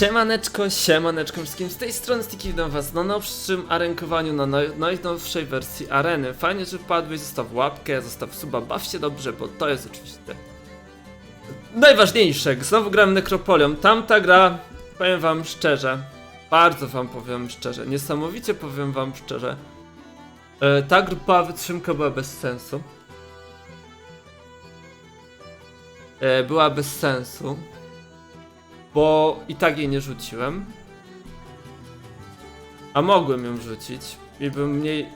Siemaneczko, siemaneczko wszystkim, z tej strony Sticky witam was na nowszym arenkowaniu, na naj- najnowszej wersji areny. Fajnie, że wpadłeś, zostaw łapkę, zostaw suba, baw się dobrze, bo to jest oczywiście najważniejsze. Znowu gram Nekropolią, tamta gra, powiem wam szczerze, bardzo wam powiem szczerze, niesamowicie powiem wam szczerze. E, ta grupa wytrzymka była bez sensu. E, była bez sensu bo i tak jej nie rzuciłem. A mogłem ją rzucić i bym mniej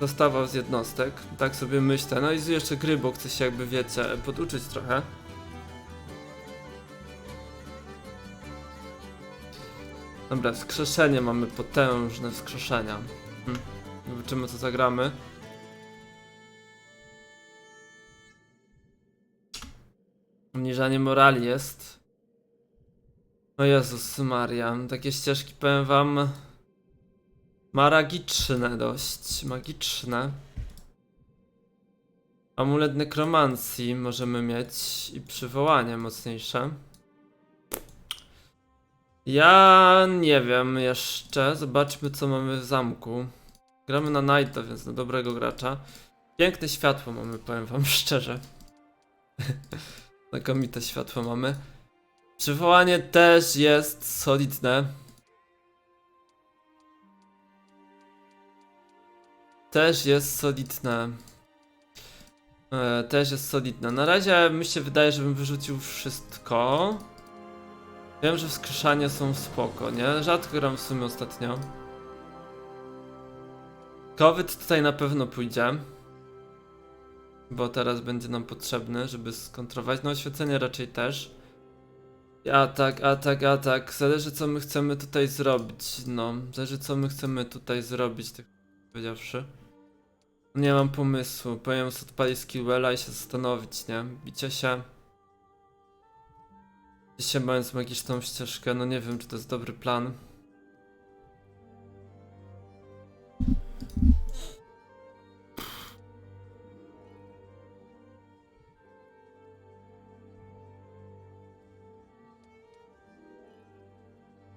dostawał z jednostek. Tak sobie myślę. No i jeszcze gry, bo chcę się jakby wiecie, poduczyć trochę. Dobra, wskrzeszenie mamy potężne wskrzeszenia. Hm. Zobaczymy co zagramy. Obniżanie morali jest. O Jezus Maria, takie ścieżki powiem wam Magiczne dość, magiczne. Amulet nekromancji możemy mieć i przywołanie mocniejsze. Ja nie wiem jeszcze, zobaczmy co mamy w zamku. Gramy na Knighta, więc na dobrego gracza. Piękne światło mamy, powiem wam szczerze. Znakomite światło mamy Przywołanie też jest solidne. Też jest solidne. E, też jest solidne. Na razie mi się wydaje, żebym wyrzucił wszystko. Wiem, że wskrzeszania są spoko, nie? Rzadko gram w sumie ostatnio. COVID tutaj na pewno pójdzie. Bo teraz będzie nam potrzebny, żeby skontrować. No oświecenie raczej też. Atak, atak, atak. Zależy co my chcemy tutaj zrobić. No, zależy co my chcemy tutaj zrobić, tak powiedziawszy. Nie mam pomysłu. Powinien sobie odpalić skillwella i się zastanowić, nie? Bicie się. Bicie się mając magiczną ścieżkę, no nie wiem czy to jest dobry plan.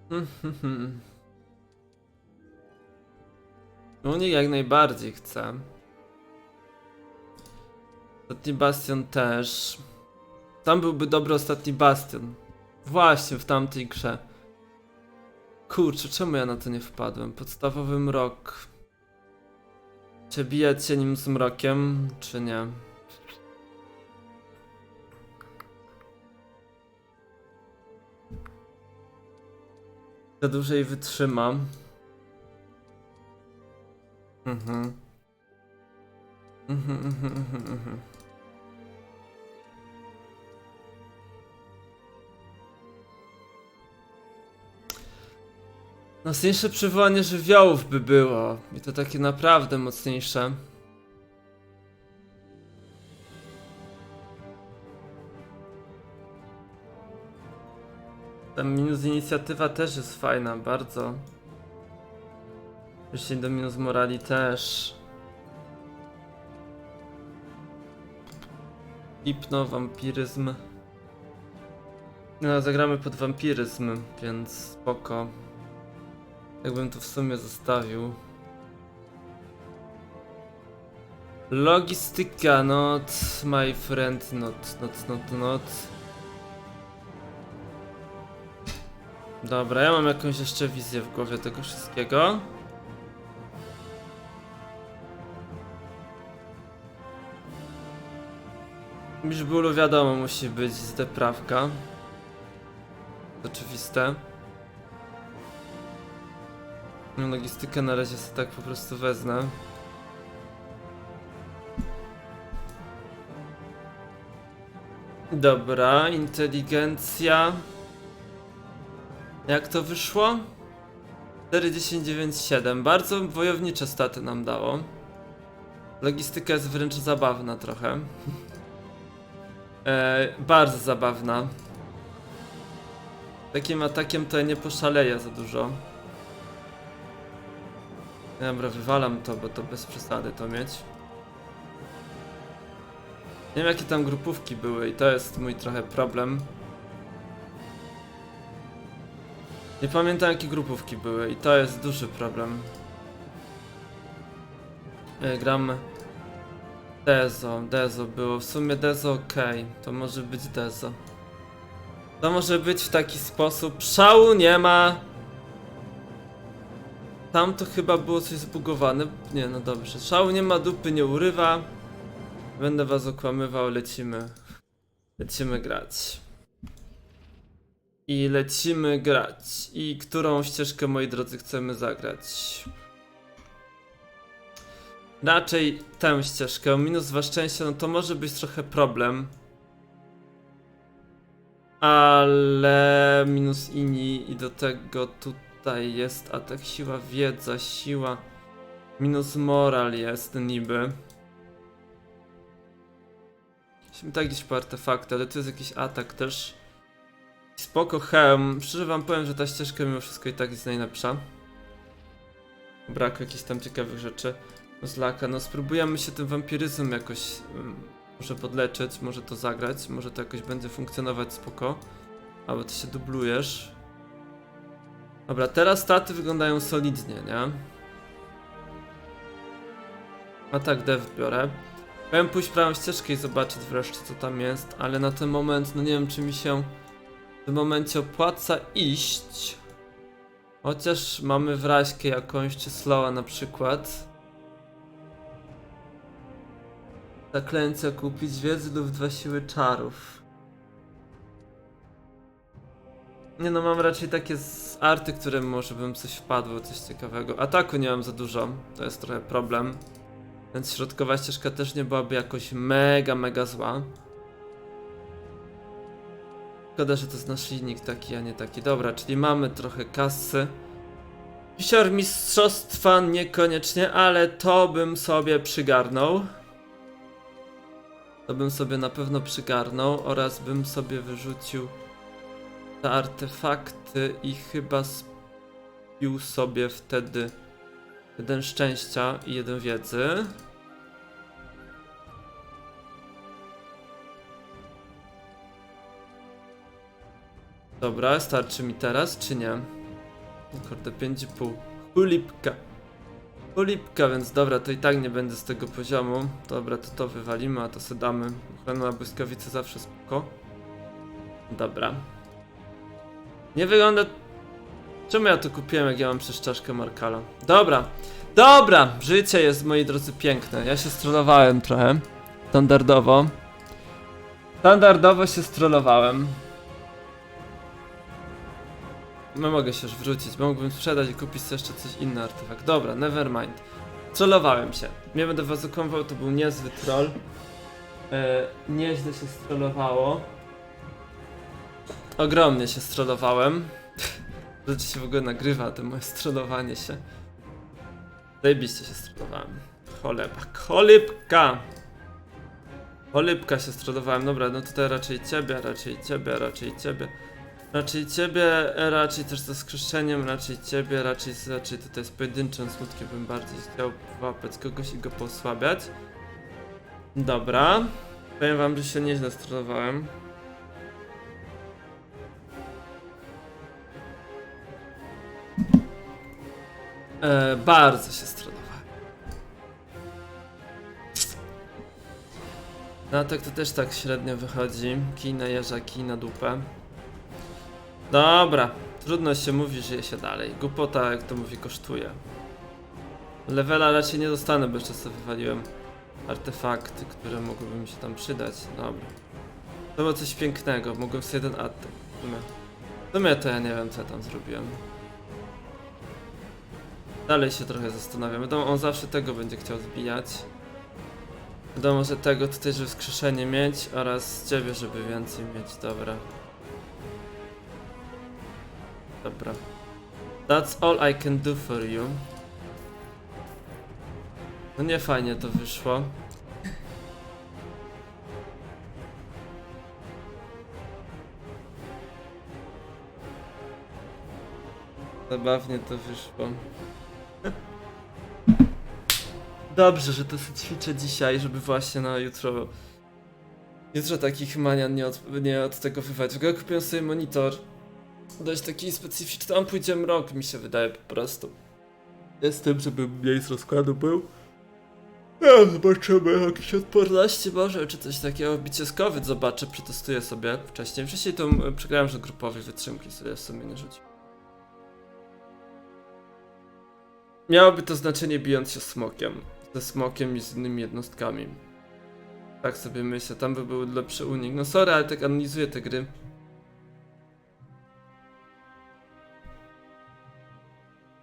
Unik jak najbardziej chcę. Ostatni bastion też. Tam byłby dobry ostatni bastion. Właśnie w tamtej grze. Kurczę, czemu ja na to nie wpadłem? Podstawowy mrok. Czy bijać się nim z mrokiem, czy nie? Za dłużej wytrzymam. Mhm. Mhm, mhm, mhm, mhm. Mocniejsze przywołanie żywiołów by było. I to takie naprawdę mocniejsze. Ta minus inicjatywa też jest fajna, bardzo. Jeszcze do minus morali też. Hipno, wampiryzm. No, zagramy pod wampiryzm, więc spoko. Jakbym to w sumie zostawił. Logistyka, not my friend, not, not, not, not. Dobra, ja mam jakąś jeszcze wizję w głowie tego wszystkiego. W bólu wiadomo musi być zdeprawka. Oczywiste. No, Logistykę na razie sobie tak po prostu wezmę. Dobra, inteligencja. Jak to wyszło? 4, 10, 9, 7. Bardzo wojownicze staty nam dało. Logistyka jest wręcz zabawna trochę. E, bardzo zabawna. Takim atakiem to ja nie poszaleję za dużo. Dobra, wywalam to, bo to bez przesady to mieć. Nie wiem jakie tam grupówki były i to jest mój trochę problem. Nie pamiętam jakie grupówki były i to jest duży problem. E, gram Dezo, Dezo było. W sumie Dezo ok, to może być Dezo. To może być w taki sposób. Szału nie ma! Tam to chyba było coś zbugowane. Nie, no dobrze. Szału nie ma, dupy nie urywa. Będę was okłamywał, lecimy. Lecimy grać. I lecimy grać. I którą ścieżkę, moi drodzy, chcemy zagrać? Raczej tę ścieżkę. Minus dwa szczęścia, no to może być trochę problem. Ale minus ini i do tego tutaj jest atak, siła, wiedza, siła. Minus moral jest niby. Musimy tak gdzieś po artefakty, ale tu jest jakiś atak też. Spoko hełm. Szczerze wam powiem, że ta ścieżka mimo wszystko i tak jest najlepsza. Brak jakichś tam ciekawych rzeczy. Z laka, no spróbujemy się tym wampiryzmem jakoś um, może podleczyć, może to zagrać, może to jakoś będzie funkcjonować spoko. Albo ty się dublujesz. Dobra, teraz staty wyglądają solidnie, nie? Atak dev biorę. Chciałem pójść prawą ścieżkę i zobaczyć wreszcie co tam jest, ale na ten moment, no nie wiem czy mi się tym momencie opłaca iść. Chociaż mamy wraźkę jakąś, czy slowa na przykład. Zaklęcia kupić wiedzy lub dwa siły czarów. Nie no, mam raczej takie z arty, które może bym coś wpadło, coś ciekawego. Ataku nie mam za dużo, to jest trochę problem. Więc środkowa ścieżka też nie byłaby jakoś mega, mega zła. Szkoda, że to jest nasz linik taki, a nie taki. Dobra, czyli mamy trochę kasy. Wisior mistrzostwa niekoniecznie, ale to bym sobie przygarnął. To bym sobie na pewno przygarnął oraz bym sobie wyrzucił te artefakty i chyba spił sobie wtedy jeden szczęścia i jeden wiedzy. Dobra, starczy mi teraz, czy nie? Kurde, 5,5. Chulipka. Chulipka, więc dobra, to i tak nie będę z tego poziomu. Dobra, to to wywalimy, a to sobie damy. Ochrona błyskawicy zawsze spoko. Dobra. Nie wygląda... Czemu ja to kupiłem, jak ja mam przecież czaszkę Markala? Dobra. Dobra! Życie jest, moi drodzy, piękne. Ja się strollowałem trochę. Standardowo. Standardowo się strollowałem. No mogę się już wrzucić, bo mógłbym sprzedać i kupić sobie jeszcze coś inny artefakt. Dobra, nevermind. Trollowałem się. Nie będę was okłamywał, to był niezły troll. E, nieźle się strollowało. Ogromnie się strollowałem. Rzeczy się w ogóle nagrywa, to moje strollowanie się. Zajebiście się strollowałem. Choleba, cholipka! Cholipka się strollowałem. Dobra, no tutaj raczej ciebie, raczej ciebie, raczej ciebie. Raczej ciebie, raczej też ze skrzeszeniem, raczej ciebie, raczej, raczej tutaj z pojedynczym smutkiem bym bardziej chciał łapać kogoś i go posłabiać. Dobra. Powiem wam, że się nieźle strolowałem. E, bardzo się strolowałem. No tak to też tak średnio wychodzi. Kij na jeża, kij na dupę. Dobra, trudno się mówi, żyje się dalej. Głupota, jak to mówi, kosztuje. Levela raczej nie dostanę, bo jeszcze sobie wywaliłem artefakty, które mogłyby mi się tam przydać. Dobra. To było coś pięknego, mogłem sobie jeden atak. W sumie, w sumie to ja nie wiem, co ja tam zrobiłem. Dalej się trochę zastanawiam. Wiadomo, on zawsze tego będzie chciał zbijać. Wiadomo, że tego tutaj, żeby wskrzeszenie mieć oraz ciebie, żeby więcej mieć. Dobra. Dobra. That's all I can do for you. No nie fajnie to wyszło. Zabawnie to wyszło. Dobrze, że to sobie ćwiczę dzisiaj, żeby właśnie na jutro. Jutro takich manian nie od, nie od tego wywać. W ogóle kupiłem sobie monitor dość taki specyficzny. Tam pójdzie mrok, mi się wydaje po prostu. Jest tym, żeby mniej z rozkładu był. Ja zobaczymy jakieś odporności może, czy coś takiego. Bicie z COVID zobaczę, przetestuję sobie wcześniej. Wcześniej to e, przegrałem, że grupowej wytrzymki sobie w sumie nie rzucił. Miałoby to znaczenie bijąc się smokiem. Ze smokiem i z innymi jednostkami. Tak sobie myślę, tam by był lepszy unik. No sorry, ale tak analizuję te gry.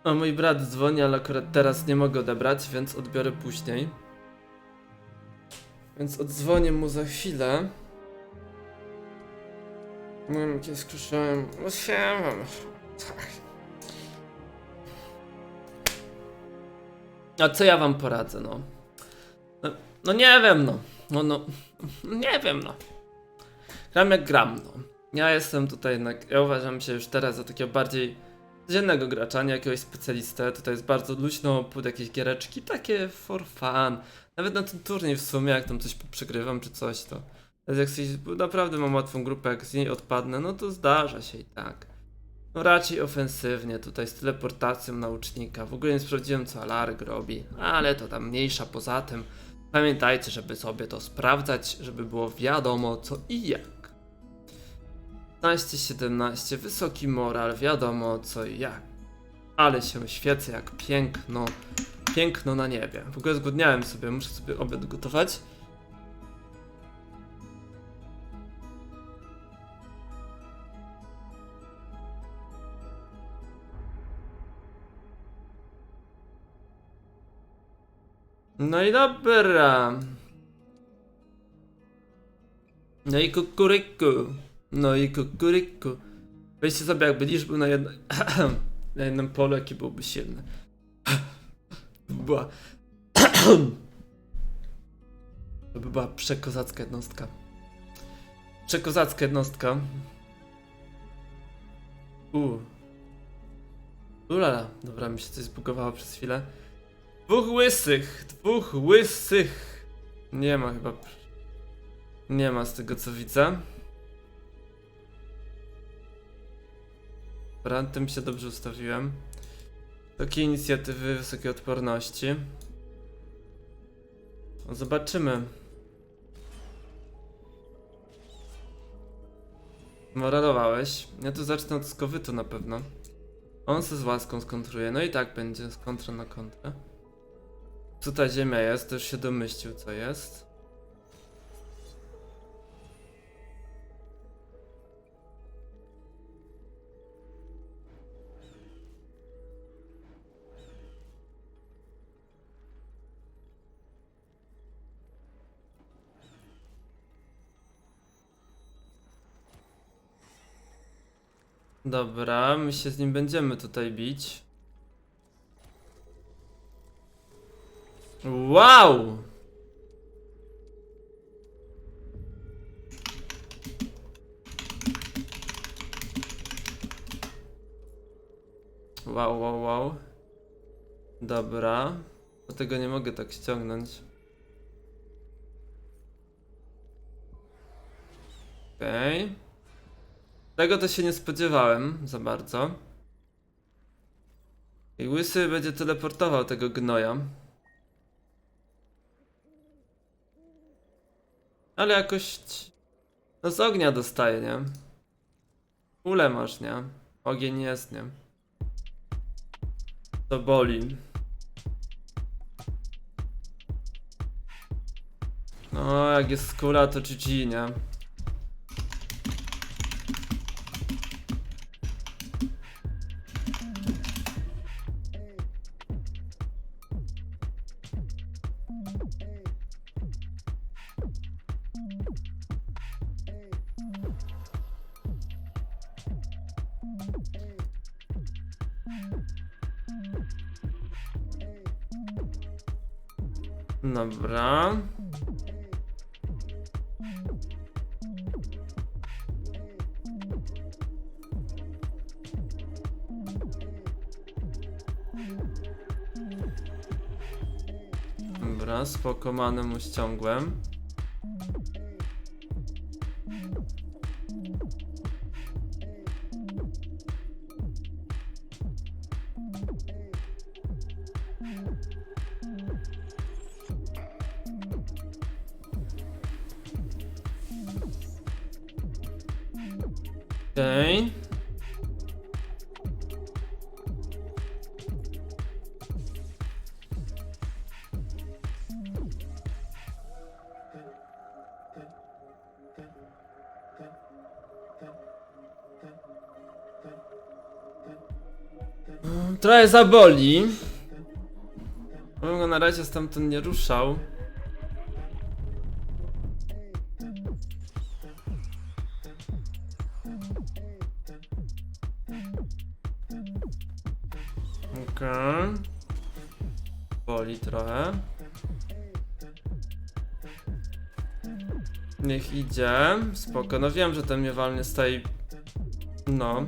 A mój brat dzwoni, ale akurat teraz nie mogę odebrać, więc odbiorę później. Więc odzwonię mu za chwilę. Mam jakieś skruszałem. No siema. A co ja wam poradzę, no? No, no nie wiem, no. No, no. Nie wiem, no. Gram jak gram, no. Ja jestem tutaj jednak, ja uważam się już teraz za takiego bardziej codziennego gracza, nie jakiegoś specjalistę. Tutaj jest bardzo luźno, pod jakieś giereczki, takie for fun. Nawet na ten turniej w sumie, jak tam coś przegrywam czy coś, to jak coś, naprawdę mam łatwą grupę, jak z niej odpadnę, no to zdarza się i tak. No raczej ofensywnie, tutaj z teleportacją naucznika. W ogóle nie sprawdziłem co Alarg robi, ale to tam mniejsza poza tym. Pamiętajcie, żeby sobie to sprawdzać, żeby było wiadomo co i jak. 15-17, wysoki moral, wiadomo co i jak. Ale się świecę jak piękno, piękno na niebie. W ogóle zgłodniałem sobie, muszę sobie obiad gotować. No i dobra. No i kukuryku. No i kukuryku. Weźcie sobie jakby liczby był na jednym, na jednym polu, jaki byłby silny. Była... To by była przekozacka jednostka. Przekozacka jednostka. Uuu. Ulala. Dobra, mi się coś zbugowało przez chwilę. Dwóch łysych! Dwóch łysych! Nie ma chyba... Nie ma z tego co widzę. Dobra, tym się dobrze ustawiłem. Takie inicjatywy wysokiej odporności. No, Zobaczymy. Moralowałeś. Ja tu zacznę od skowytu na pewno. On se z łaską skontruje. No i tak będzie z kontra na kontrę. Co ta ziemia jest? To już się domyślił co jest. Dobra, my się z nim będziemy tutaj bić. Wow! Wow, wow, wow. Dobra. Do tego nie mogę tak ściągnąć. Okej. Okay. Tego to się nie spodziewałem za bardzo. I łysy będzie teleportował tego gnoja. Ale jakoś... No z ognia dostaje, nie? Ule masz, nie? Ogień jest, nie? To boli. No, jak jest skóra, to GG, nie? Dobra. Dobra, spoko, manę mu ściągłem. Trochę zaboli. Go na razie stamtąd nie ruszał. Okej. Boli trochę. Niech idzie. Spoko. No wiem, że ten mnie walnie z tej... No.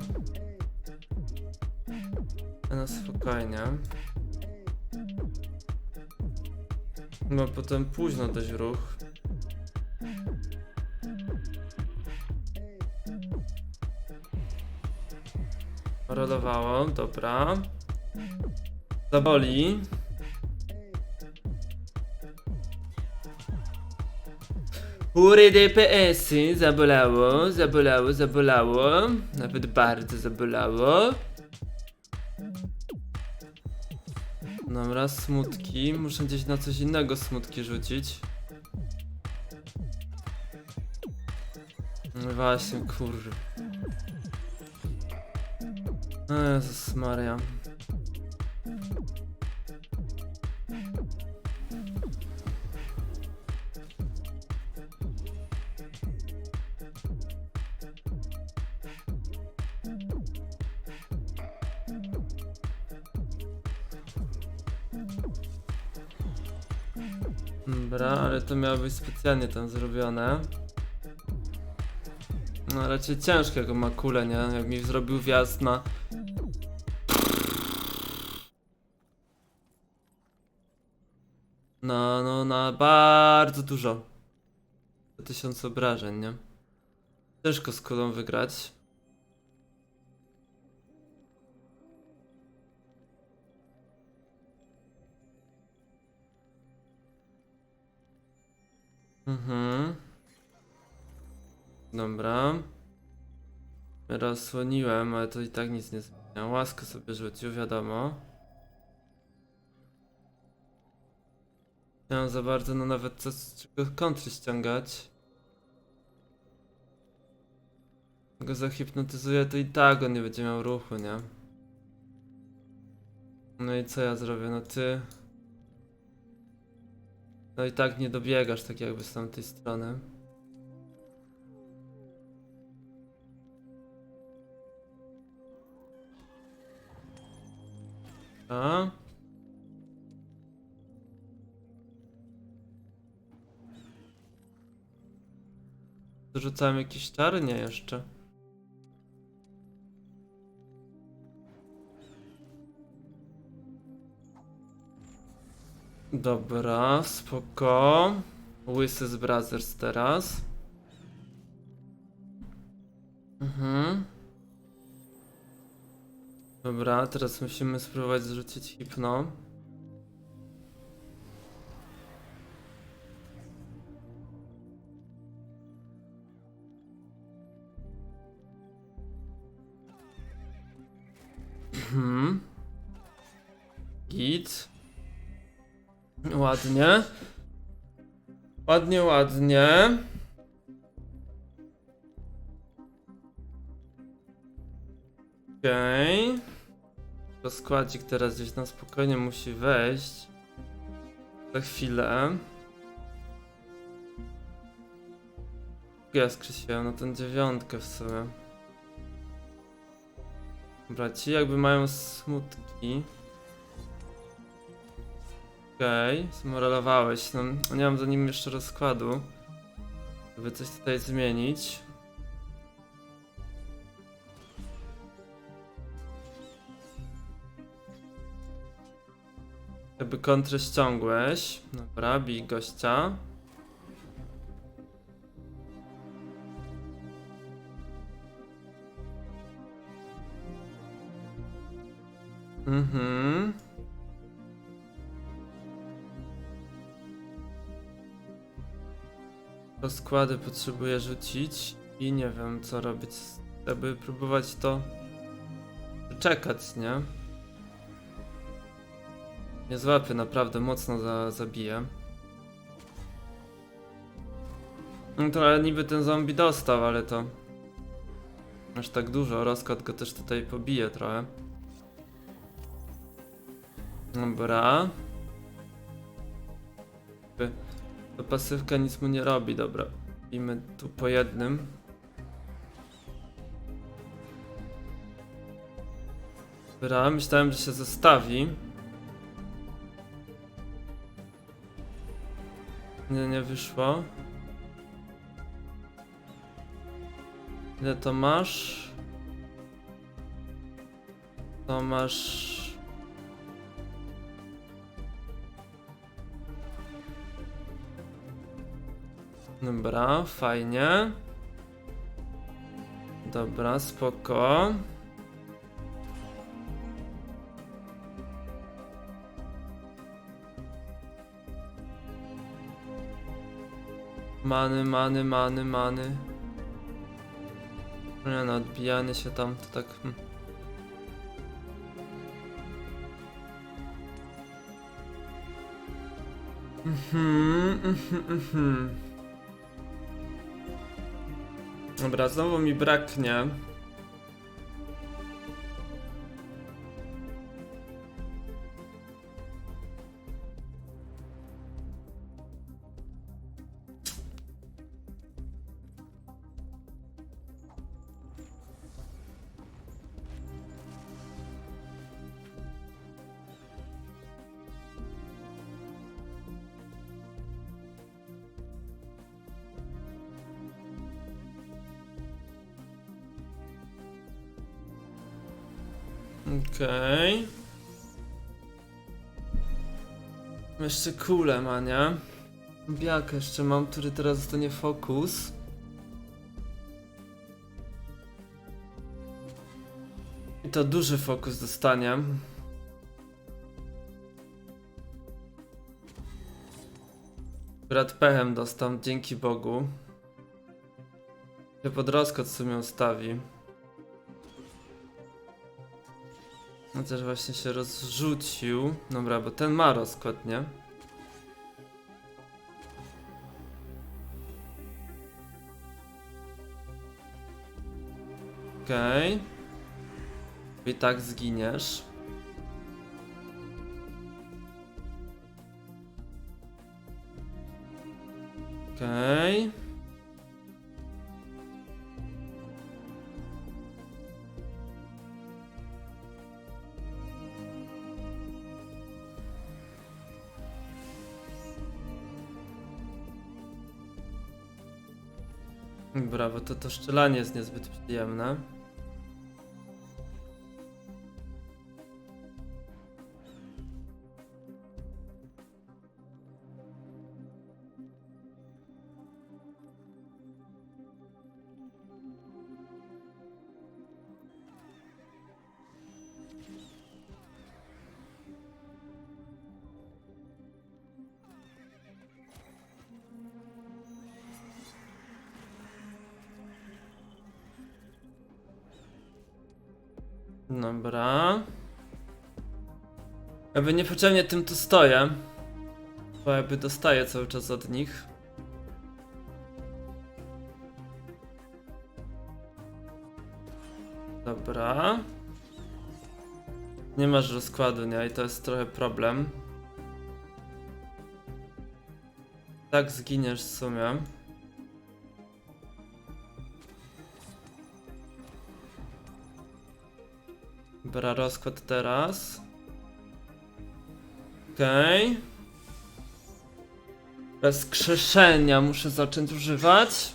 Spokojnie. No potem późno dość ruch. Rolowało, dobra. Zaboli. Ury DPS-y zabolało, zabolało, zabolało. Nawet bardzo zabolało. Dobra, smutki. Muszę gdzieś na coś innego smutki rzucić. No właśnie, kurwa. Jezus Maria. Miało być specjalnie tam zrobione. No raczej ciężko jak on ma kulę, nie? Jak mi zrobił wjazd na... No, no, na bardzo dużo. 1000 obrażeń, nie? Ciężko z kulą wygrać. Mhm. Dobra. Rozsłoniłem, ale to i tak nic nie zmienia. Łaskę sobie rzucił, wiadomo. Mam za bardzo, no nawet co z czego kontry ściągać. Go zahipnotyzuję, to i tak on nie będzie miał ruchu, nie? No i co ja zrobię? No ty... No i tak nie dobiegasz tak jakby z tamtej strony. A? Rzucałem jakieś czary? Nie jeszcze. Dobra, spoko. Łysy Brothers teraz. Mhm. Dobra, teraz musimy spróbować zrzucić hipno. Mhm. Git. Ładnie. Ładnie, ładnie. Okej. Okay. Rozkładzik teraz gdzieś na spokojnie musi wejść. Za chwilę. Ja skreśliłem na tę dziewiątkę w sumie. Dobra, ci jakby mają smutki. Okej, okay, zmoralowałeś. No, nie mam za nim jeszcze rozkładu. Żeby coś tutaj zmienić. Jakby kontrę ściągłeś. Dobra, bij gościa. Mhm. Rozkłady potrzebuję rzucić i nie wiem co robić Jakby próbować to czekać, nie? Nie złapie, naprawdę mocno za, zabije. No to niby ten zombie dostał, ale to... Aż tak dużo, rozkład go też tutaj pobije trochę. Dobra. To pasywka nic mu nie robi, dobra. Bijmy tu po jednym. Dobra, myślałem, że się zostawi. Nie, nie wyszło. Ile to masz? To masz... Dobra, fajnie. Dobra, spoko. Many, many, many, many. Nie no, odbijany się tam, to tak... Hmm. Mhm, mhm, mhm. Dobra, znowu mi braknie. Okej. Jeszcze kulę ma, nie? Jeszcze mam, który teraz dostanie fokus. I to duży fokus dostanie. Brat pechem dostał, dzięki Bogu. Się pod rozkład sobie ustawi. No też właśnie się rozrzucił. Dobra, bo ten ma rozkład, nie? Okej. Okay. I tak zginiesz. Okej. Okay. Brawo, to to szczelanie jest niezbyt przyjemne. Jakby niepotrzebnie tym tu stoję. Bo jakby dostaję cały czas od nich. Dobra. Nie masz rozkładu, nie? I to jest trochę problem. Tak zginiesz w sumie. Dobra, rozkład teraz. Okej. Okay. Bez krzeszenia muszę zacząć używać.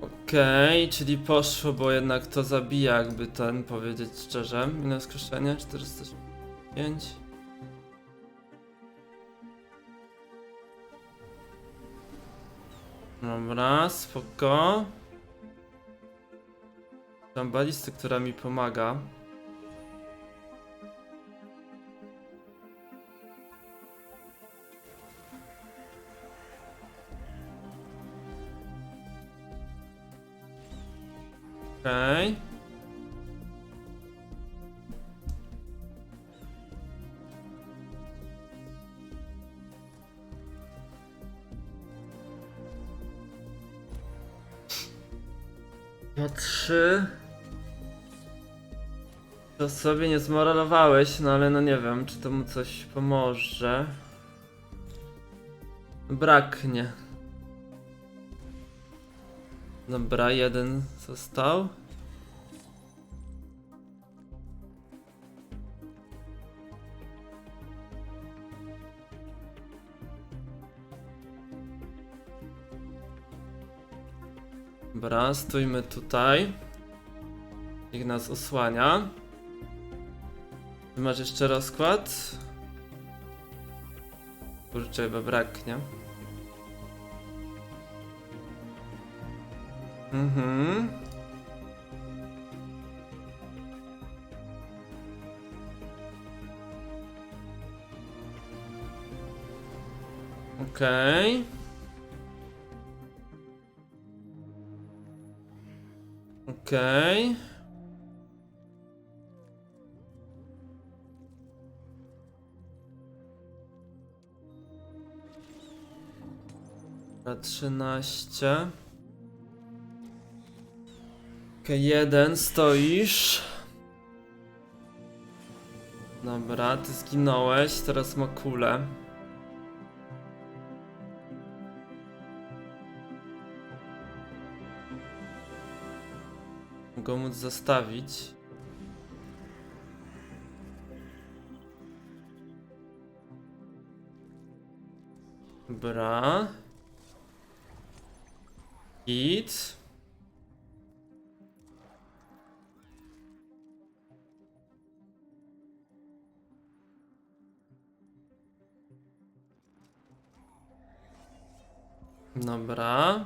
Okej, okay, czyli poszło, bo jednak to zabija, jakby ten powiedzieć szczerze. Ile skrzeszenia? 405. Dobra, spoko. Tam balisty, która mi pomaga. Okej. Okay. Trzy. To sobie nie zmoralowałeś, no ale no nie wiem, czy to mu coś pomoże. Braknie. Dobra, jeden został. Dobra, stójmy tutaj. Niech nas osłania. Ty masz jeszcze rozkład? Kurczę, chyba braknie. Mhm. Okej. Okej. Na trzynaście. Okej, jeden, stoisz. Dobra, ty zginąłeś, teraz ma kulę. Mogę móc zostawić. Dobra. Git. Dobra.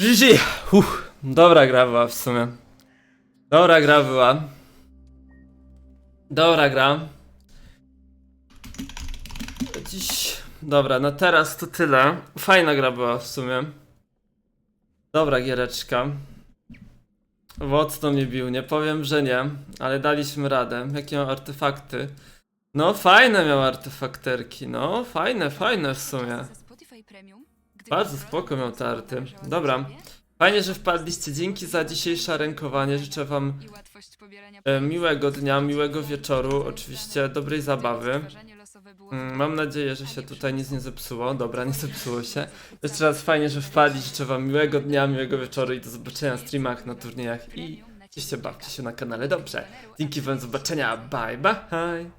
GG! Uff, dobra gra była w sumie. Dobra gra była. Dobra gra. Dziś... Dobra, no teraz to tyle. Fajna gra była w sumie. Dobra giereczka. Mocno mnie bił, nie powiem, że nie, ale daliśmy radę. Jakie miał artefakty? No fajne miał artefakterki, no fajne, fajne w sumie. Bardzo spoko miał te arty. Dobra. Fajnie, że wpadliście. Dzięki za dzisiejsze rękowanie. Życzę wam e, miłego dnia, miłego wieczoru, oczywiście dobrej zabawy. Mm, Mam nadzieję, że się tutaj nic nie zepsuło. Dobra, nie zepsuło się. Jeszcze raz fajnie, że wpadli. Życzę wam miłego dnia, miłego wieczoru i do zobaczenia na streamach, na turniejach i oczywiście bawcie się na kanale dobrze. Dzięki wam, do zobaczenia. Bye bye.